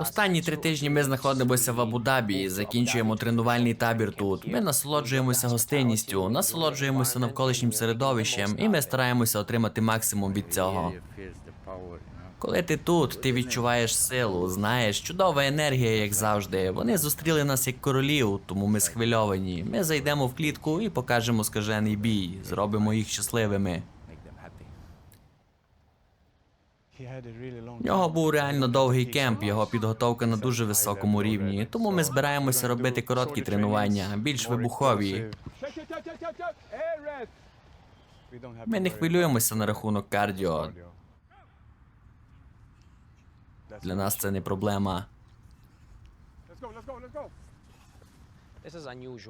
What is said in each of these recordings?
Останні три тижні ми знаходимося в Абу-Дабі, закінчуємо тренувальний табір тут. Ми насолоджуємося гостинністю, насолоджуємося навколишнім середовищем, і ми стараємося отримати максимум від цього. Коли ти тут, ти відчуваєш силу, знаєш, чудова енергія, як завжди. Вони зустріли нас як королів, тому ми схвильовані. Ми зайдемо в клітку і покажемо скажений бій, зробимо їх щасливими. В нього був реально довгий кемп, його підготовка на дуже високому рівні. Тому ми збираємося робити короткі тренування, більш вибухові. Ми не хвилюємося на рахунок кардіо. Для нас це не проблема.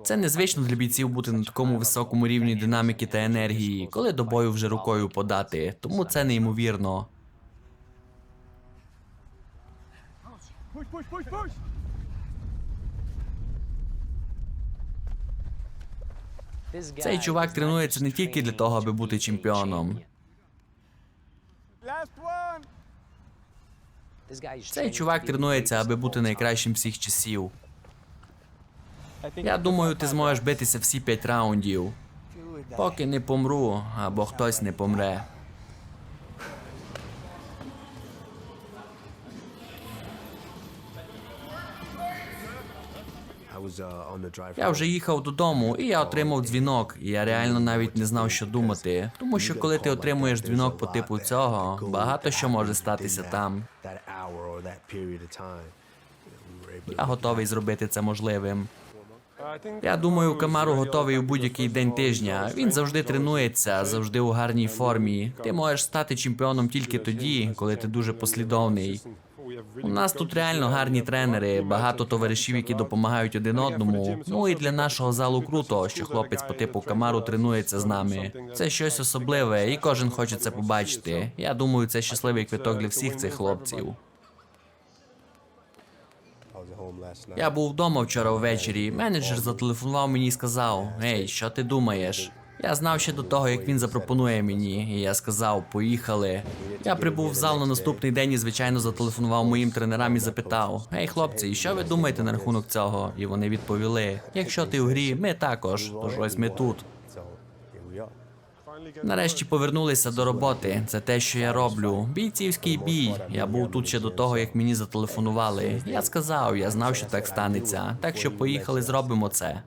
Це незвично для бійців бути на такому високому рівні динаміки та енергії, коли до бою вже рукою подати. Тому це неймовірно. Цей чувак тренується не тільки для того, аби бути чемпіоном. Цей чувак тренується, аби бути найкращим всіх часів. Я думаю, ти зможеш битися всі п'ять раундів. Поки не помру, або хтось не помре. Я вже їхав додому, і я отримав дзвінок. І я реально навіть не знав, що думати. Тому що коли ти отримуєш дзвінок по типу цього, багато що може статися там. Я готовий зробити це можливим. Я думаю, Камару готовий у будь-який день тижня. Він завжди тренується, завжди у гарній формі. Ти можеш стати чемпіоном тільки тоді, коли ти дуже послідовний. У нас тут реально гарні тренери, багато товаришів, які допомагають один одному. Ну і для нашого залу круто, що хлопець по типу Камару тренується з нами. Це щось особливе, і кожен хоче це побачити. Я думаю, це щасливий квиток для всіх цих хлопців. Я був вдома вчора ввечері. Менеджер зателефонував мені і сказав: Ей, що ти думаєш? Я знав ще до того, як він запропонує мені, і я сказав: поїхали. Я прибув в зал на наступний день і, звичайно, зателефонував моїм тренерам і запитав: Ей, хлопці, і що ви думаєте на рахунок цього? І вони відповіли: Якщо ти в грі, ми також. Тож ось ми тут. Нарешті повернулися до роботи. Це те, що я роблю. Бійцівський бій. Я був тут ще до того, як мені зателефонували. Я сказав, я знав, що так станеться. Так що поїхали, зробимо це.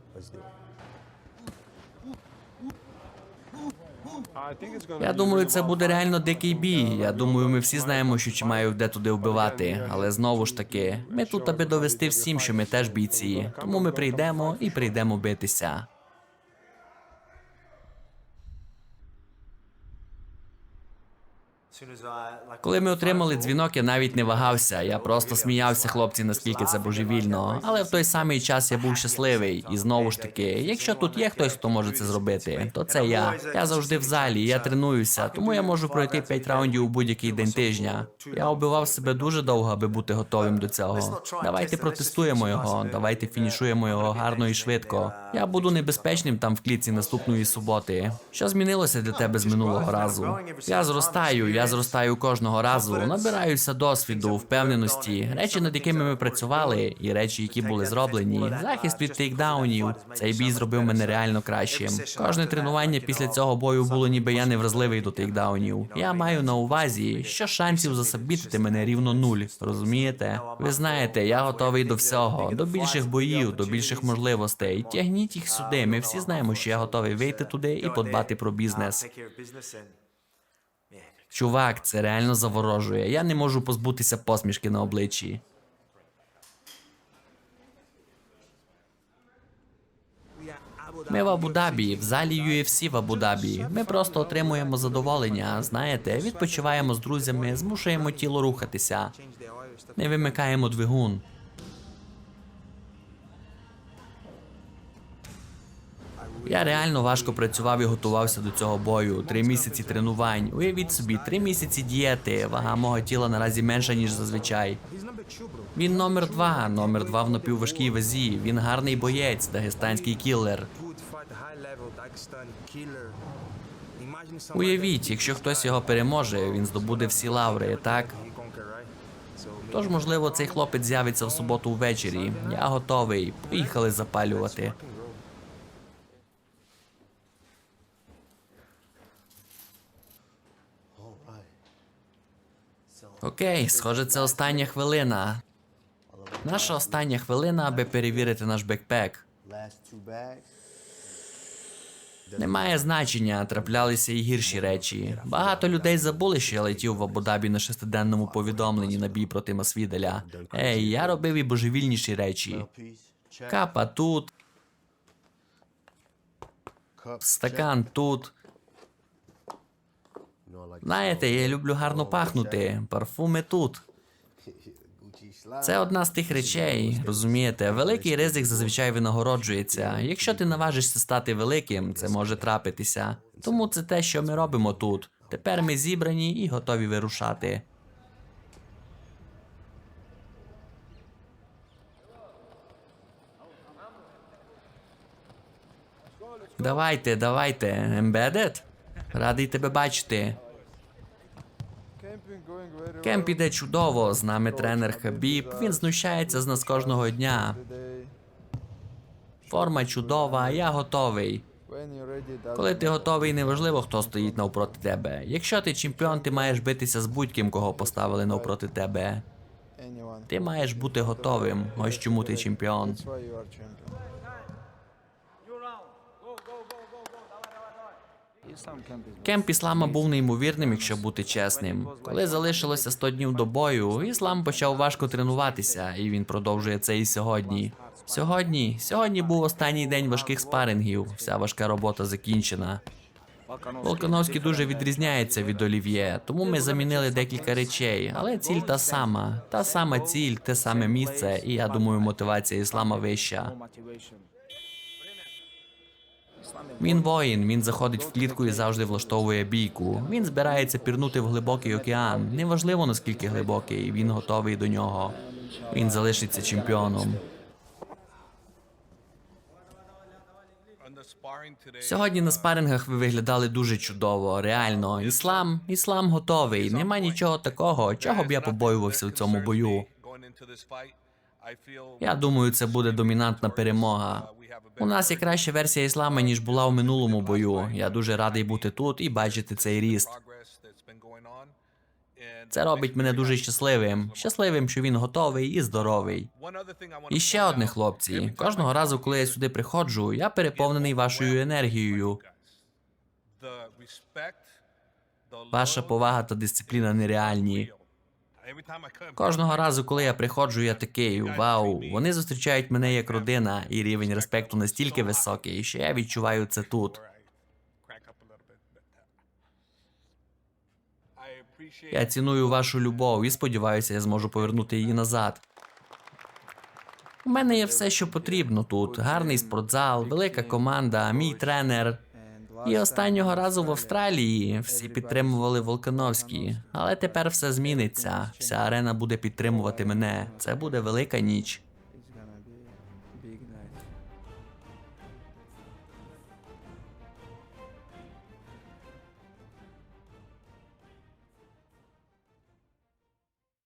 Я думаю, це буде реально дикий бій. Я думаю, ми всі знаємо, що Чимаєв де туди вбивати. Але знову ж таки, ми тут, аби довести всім, що ми теж бійці. Тому ми прийдемо і прийдемо битися. Коли ми отримали дзвінок, я навіть не вагався. Я просто сміявся, хлопці, наскільки це божевільно. Але в той самий час я був щасливий. І знову ж таки, якщо тут є хтось, хто може це зробити, то це я. Я завжди в залі, я тренуюся, тому я можу пройти 5 раундів у будь-який день тижня. Я оббивав себе дуже довго, аби бути готовим до цього. Давайте протестуємо його, давайте фінішуємо його гарно і швидко. Я буду небезпечним там в клітці наступної суботи. Що змінилося для тебе з минулого разу? Я зростаю, я зростаю кожного разу, набираюся досвіду, впевненості, речі, над якими ми працювали, і речі, які були зроблені. Захист від тейкдаунів. Цей бій зробив мене реально кращим. Кожне тренування після цього бою було ніби я невразливий до тейкдаунів. Я маю на увазі, що шансів засабітити мене рівно нуль. Розумієте? Ви знаєте, я готовий до всього, до більших боїв, до більших можливостей. Тягніть їх сюди. Ми всі знаємо, що я готовий вийти туди і подбати про бізнес. Чувак, це реально заворожує. Я не можу позбутися посмішки на обличчі. Ми в Абу-Дабі, в залі UFC в Абу-Дабі. Ми просто отримуємо задоволення, знаєте, відпочиваємо з друзями, змушуємо тіло рухатися. Не вимикаємо двигун. Я реально важко працював і готувався до цього бою. Три місяці тренувань. Уявіть собі, три місяці дієти. Вага мого тіла наразі менша, ніж зазвичай. Він номер два, номер два в напівважкій вазі. Він гарний боєць, дагестанський кілер. Уявіть, якщо хтось його переможе, він здобуде всі лаври, так? Тож, можливо, цей хлопець з'явиться в суботу ввечері. Я готовий. Поїхали запалювати. Окей, схоже, це остання хвилина. Наша остання хвилина, аби перевірити наш бекпек. Немає значення, траплялися і гірші речі. Багато людей забули, що я летів в Абу-Дабі на шестиденному повідомленні на бій проти Масвіделя. Ей, я робив і божевільніші речі. Капа тут, стакан тут. Знаєте, я люблю гарно пахнути. Парфуми тут. Це одна з тих речей, розумієте, великий ризик зазвичай винагороджується. Якщо ти наважишся стати великим, це може трапитися. Тому це те, що ми робимо тут. Тепер ми зібрані і готові вирушати. Давайте, давайте, Embedded? Радий тебе бачити. Camping going very Кемп іде чудово. З нами тренер Хабіб. Він знущається з нас кожного дня. Форма чудова, я готовий. Коли ти готовий, неважливо, хто стоїть навпроти тебе. Якщо ти чемпіон, ти маєш битися з будь-ким, кого поставили навпроти тебе. Ти маєш бути готовим. Ось чому ти чемпіон. Кемп іслама був неймовірним, якщо бути чесним. Коли залишилося 100 днів до бою, іслам почав важко тренуватися, і він продовжує це і сьогодні. Сьогодні, сьогодні був останній день важких спарингів. Вся важка робота закінчена. Волконовський дуже відрізняється від Олів'є, тому ми замінили декілька речей, але ціль та сама. Та сама ціль, те саме місце, і я думаю, мотивація іслама вища. Він воїн, він заходить в клітку і завжди влаштовує бійку. Він збирається пірнути в глибокий океан. Неважливо наскільки глибокий, він готовий до нього. Він залишиться чемпіоном. Сьогодні на спарингах ви виглядали дуже чудово. Реально, іслам, іслам готовий. Нема нічого такого, чого б я побоювався в цьому бою. Я думаю, це буде домінантна перемога. У нас є краща версія іслама, ніж була у минулому бою. Я дуже радий бути тут і бачити цей ріст. Це робить мене дуже щасливим. Щасливим, що він готовий і здоровий. І ще одне, хлопці. Кожного разу, коли я сюди приходжу, я переповнений вашою енергією. Ваша повага та дисципліна нереальні. Кожного разу, коли я приходжу, я такий вау. Вони зустрічають мене як родина, і рівень респекту настільки високий, що я відчуваю це тут. Я ціную вашу любов і сподіваюся, я зможу повернути її назад. У мене є все, що потрібно тут: гарний спортзал, велика команда, мій тренер. І останнього разу в Австралії всі підтримували Волкановські, Але тепер все зміниться. Вся арена буде підтримувати мене. Це буде велика ніч.